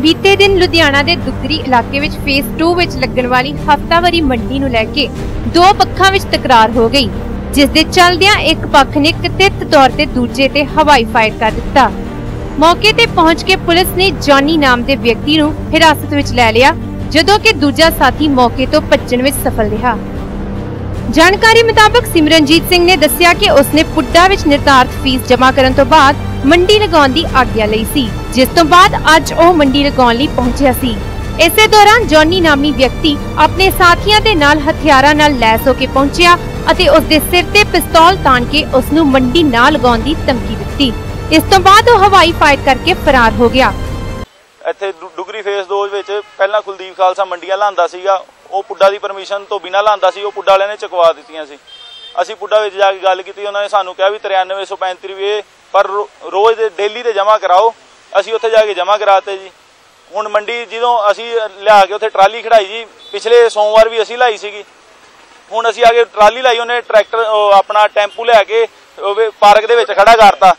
ਬੀਤੇ ਦਿਨ ਲੁਧਿਆਣਾ ਦੇ ਦੁੱਗਰੀ ਇਲਾਕੇ ਵਿੱਚ ਫੇਸ 2 ਵਿੱਚ ਲੱਗਣ ਵਾਲੀ ਹਫ਼ਤਾਵਾਰੀ ਮੰਡੀ ਨੂੰ ਲੈ ਕੇ ਦੋ ਪੱਖਾਂ ਵਿੱਚ ਤਕਰਾਰ ਹੋ ਗਈ, ਜਿਸ ਦੇ ਚੱਲਦਿਆਂ ਇੱਕ ਪੱਖ ਨੇ ਕਥਿਤ ਤੌਰ ਤੇ ਦੂਜੇ ਤੇ ਹਵਾਈ ਫਾਇਰ ਕਰ ਦਿੱਤਾ। ਮੌਕੇ ਤੇ ਪਹੁੰਚ ਕੇ ਪੁਲਿਸ ਨੇ ਜੌਨੀ ਨਾਮ ਦੇ ਵਿਅਕਤੀ ਨੂੰ ਹਿਰਾਸਤ ਵਿੱਚ ਲੈ ਲਿਆ, ਜਦੋਂ ਕਿ ਦੂਜਾ ਸਾਥੀ ਮੌਕੇ ਤੋਂ ਭੱਜਣ ਵਿੱਚ ਸਫਲ ਰਿਹਾ। ਜਾਣਕਾਰੀ ਮੁਤਾਬਕ ਸਿਮਰਨਜੀਤ ਸਿੰਘ ਨੇ ਦੱਸਿਆ ਕਿ ਉਸਨੇ ਪੁੱਡਾ ਵਿੱਚ ਨਿਰਧਾਰਤ ਫੀਸ ਜਮ੍ਹਾਂ ਕਰਨ ਤੋਂ ਬਾਅਦ ਮੰਡੀ ਲਗਾਉਣ ਦੀ ਆਗਿਆ ਲਈ ਸੀ, ਜਿਸ ਤੋਂ ਬਾਅਦ ਅੱਜ ਉਹ ਮੰਡੀ ਲਗਾਉਣ ਲਈ ਪਹੁੰਚਿਆ ਸੀ। ਇਸੇ ਦੌਰਾਨ ਜੌਨੀ ਨਾਮੀ ਵਿਅਕਤੀ ਆਪਣੇ ਸਾਥੀਆਂ ਦੇ ਨਾਲ ਹਥਿਆਰਾਂ ਨਾਲ ਲੈਸ ਹੋ ਕੇ ਪਹੁੰਚਿਆ ਅਤੇ ਉਸ ਦੇ ਸਿਰ ਤੇ ਪਿਸਤੌਲ ਤਾਣ ਕੇ ਉਸ ਨੂੰ ਮੰਡੀ ਨਾ ਲਗਾਉਣ ਦੀ ਧਮਕੀ ਦਿੱਤੀ। ਇਸ ਤੋਂ ਬਾਅਦ ਉਹ ਹਵਾਈ ਫਾਇਰ ਕਰਕੇ ਫਰਾਰ ਹੋ ਗਿਆ। ਇੱਥੇ ਡੁਗਰੀ ਫੇਸ 2 ਵਿੱਚ ਪਹਿਲਾਂ ਕੁਲਦੀਪ ਖਾਲਸਾ ਮੰਡੀਆਂ ਲਾਂਦਾ ਸੀਗਾ ਉਹ ਪੁੱਡਾ ਦੀ ਪਰਮਿਸ਼ਨ ਤੋਂ ਬਿਨਾਂ ਲਾਂਦਾ ਸੀ ਉਹ ਪੁੱਡਾ ਵਾਲਿਆਂ ਨੇ ਚੁਕਵਾ ਦਿੱਤੀਆਂ ਸੀ। ਅਸੀਂ ਪੁੱਡਾ ਵਿੱਚ ਜਾ ਕੇ ਗੱਲ ਕੀਤੀ ਉਹਨਾਂ ਨੇ ਸਾਨੂੰ ਕਿਹਾ ਵੀ 9335 ਰੁਪਏ ਪਰ ਰੋਜ਼ ਦੇ ਡੇਲੀ ਦੇ ਜਮ੍ਹਾਂ ਕਰਾਓ। ਅਸੀਂ ਉੱਥੇ ਜਾ ਕੇ ਜਮ੍ਹਾਂ ਕਰਾਤੇ ਜੀ। ਹੁਣ ਮੰਡੀ ਜਦੋਂ ਅਸੀਂ ਲਿਆ ਕੇ ਉੱਥੇ ਟਰਾਲੀ ਖੜਾਈ ਜੀ ਪਿਛਲੇ ਸੋਮਵਾਰ ਵੀ ਅਸੀਂ ਲਾਈ ਸੀਗੀ। ਹੁਣ ਅਸੀਂ ਆ ਕੇ ਟਰਾਲੀ ਲਾਈ ਉਹਨੇ ਟਰੈਕਟਰ ਆਪਣਾ ਟੈਂਪੂ ਲਿਆ ਕੇ ਉਹ ਪਾਰਕ ਦੇ ਵਿੱਚ ਖੜਾ ਕਰਤਾ।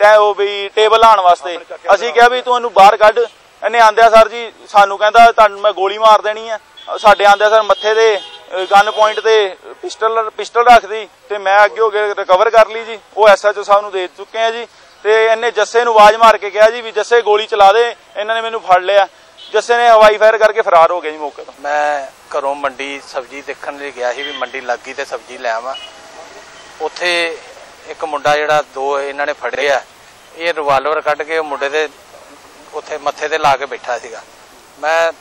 ਤੇ ਉਹ ਵੀ ਟੇਬਲ ਲਾਉਣ ਵਾਸਤੇ। ਅਸੀਂ ਕਿਹਾ ਵੀ ਤੂੰ ਇਹਨੂੰ ਬਾਹਰ ਕੱਢ। ਇਹਨੇ ਆਂਦਿਆ ਸਰ ਜੀ ਸਾਨੂੰ ਕਹਿੰਦਾ ਤੁਹਾਨੂੰ ਮੈਂ ਗੋਲੀ ਮਾਰ ਦੇਣੀ ਆ। ਸਾਡੇ ਆਂਦਿਆ ਸਰ ਮੱਥੇ ਦੇ ਗਨ ਪੁਆਇੰਟ ਤੇ, ਪਿਸਟਲ ਪਿਸਟਲ ਰੱਖਦੀ ਤੇ ਮੈਂ ਅੱਗੇ ਹੋ ਕੇ ਰਿਕਵਰ ਕਰ ਲਈ ਜੀ। ਉਹ ਐਸਐਚਓ ਸਾਹਿਬ ਨੂੰ ਦੇ ਚੁੱਕੇ ਆ ਜੀ। ਤੇ ਇਹਨੇ ਜੱਸੇ ਨੂੰ ਆਵਾਜ਼ ਮਾਰ ਕੇ ਕਿਹਾ ਜੀ ਵੀ ਜੱਸੇ ਗੋਲੀ ਚਲਾ ਦੇ, ਇਹਨਾਂ ਨੇ ਮੈਨੂੰ ਫੜ ਲਿਆ। ਜੱਸੇ ਨੇ ਹਵਾਈ ਫਾਇਰ ਕਰਕੇ ਫਰਾਰ ਹੋ ਗਿਆ ਜੀ ਮੌਕੇ ਤੋਂ। ਮੈਂ ਘਰੋਂ ਮੰਡੀ ਸਬਜ਼ੀ ਦੇਖਣ ਲਈ ਗਿਆ ਸੀ ਵੀ ਮੰਡੀ ਲੱਗੀ ਤੇ ਸਬਜ਼ੀ ਲੈ ਆਵਾਂ। ਉੱਥੇ ਇੱਕ ਮੁੰਡਾ ਜਿਹੜਾ ਦੋ ਇਹਨਾਂ ਨੇ ਫੜਿਆ ਇਹ ਰਿਵਾਲਵਰ ਕੱਢ ਕੇ ਉਹ ਮੁੰਡੇ ਦੇ ਉੱਥੇ ਮੱਥੇ ਤੇ ਲਾ ਕੇ ਬੈਠਾ ਸੀਗਾ। ਮੈਂ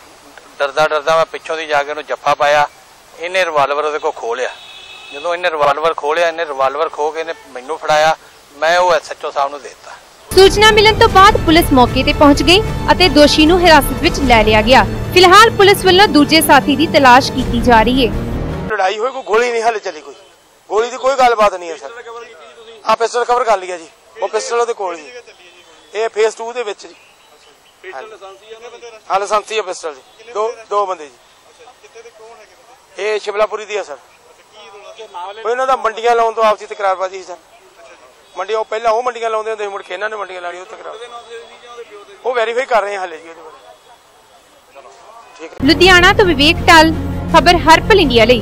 ਡਰਦਾ ਡਰਦਾ ਮੈਂ ਪਿੱਛੋਂ ਦੀ ਜਾ ਕੇ ਉਹਨੂੰ ਜੱਫਾ ਪਾਇਆ ਇਹਨੇ ਰਿਵਾਲਵਰ ਉਹਦੇ ਕੋਲ ਖੋਹ ਲਿਆ। ਜਦੋਂ ਇਹਨੇ ਰਿਵਾਲਵਰ ਖੋਲਿਆ ਇਹਨੇ ਰਿਵਾਲਵਰ ਖੋ ਕੇ ਇਹਨੇ ਮੈਨੂੰ ਫੜਾਇਆ ਮੈਂ ਉਹ ਐਸਐਚਓ ਸਾਹਿਬ ਨੂੰ ਦੇ ਦਿੱਤਾ। ਸੂਚਨਾ ਮਿਲਣ ਤੋਂ ਬਾਅਦ ਪੁਲਿਸ ਮੌਕੇ ਤੇ ਪਹੁੰਚ ਗਈ ਅਤੇ ਦੋਸ਼ੀ ਨੂੰ ਹਿਰਾਸਤ ਵਿੱਚ ਲੈ ਲਿਆ ਗਿਆ। ਫਿਲਹਾਲ ਪੁਲਿਸ ਵੱਲੋਂ ਦੂਜੇ ਸਾਥੀ ਦੀ ਤਲਾਸ਼ ਕੀਤੀ ਜਾ ਰਹੀ ਹੈ। ਲੜਾਈ ਹੋਈ ਕੋਈ ਗੋਲੀ ਨਹੀਂ ਹਾਲੇ ਚੱਲੀ ਕੋਈ। ਗੋਲੀ ਦੀ ਕੋਈ ਗੱਲਬਾਤ ਨਹੀਂ ਹੈ ਸਰ। ਆ ਪਿਸਟਲ ਕਵਰ ਕਰ ਲਿਆ ਜੀ। ਉਹ ਪਿਸਟਲ ਉਹਦੇ ਕੋਲ ਜੀ ਇਹ ਫੇਸ 2 ਦੇ ਵਿੱਚ ਜੀ। ਹਾਂ ਲਾਇਸੈਂਸੀ ਹੈ ਪਿਸਟਲ ਜੀ ਦੋ। ਦੋ ਬੰਦੇ ਜੀ। ਇਹ ਸ਼ਿਮਲਾਪੁਰੀ ਦੀ ਹੈ ਸਰ। ਉਹ ਇਹਨਾਂ ਦਾ ਮੰਡੀਆਂ ਲਾਉਣ ਤੋਂ ਆਪਸੀ ਤਕਰਾਰਬਾਜ਼ੀ ਸੀ ਸਰ। ਮੰਡੀ ਉਹ ਪਹਿਲਾਂ ਉਹ ਮੰਡੀਆਂ ਲਾਉਂਦੇ ਹੁੰਦੇ ਸੀ ਮੁੜ ਕੇ ਇਹਨਾਂ ਨੇ ਮੰਡੀਆਂ ਲਾਣੀ ਉਹ ਤਕਰਾਰ। ਉਹ ਵੈਰੀਫਾਈ ਕਰ ਰਹੇ ਹਾਂ ਹਾਲੇ ਜੀ ਉਹਦੇ ਬਾਰੇ। ਲੁਧਿਆਣਾ ਤੋਂ ਵਿਵੇਕ ਟਲ ਖਬਰ ਹਰਪਲ ਇੰਡੀਆ ਲਈ।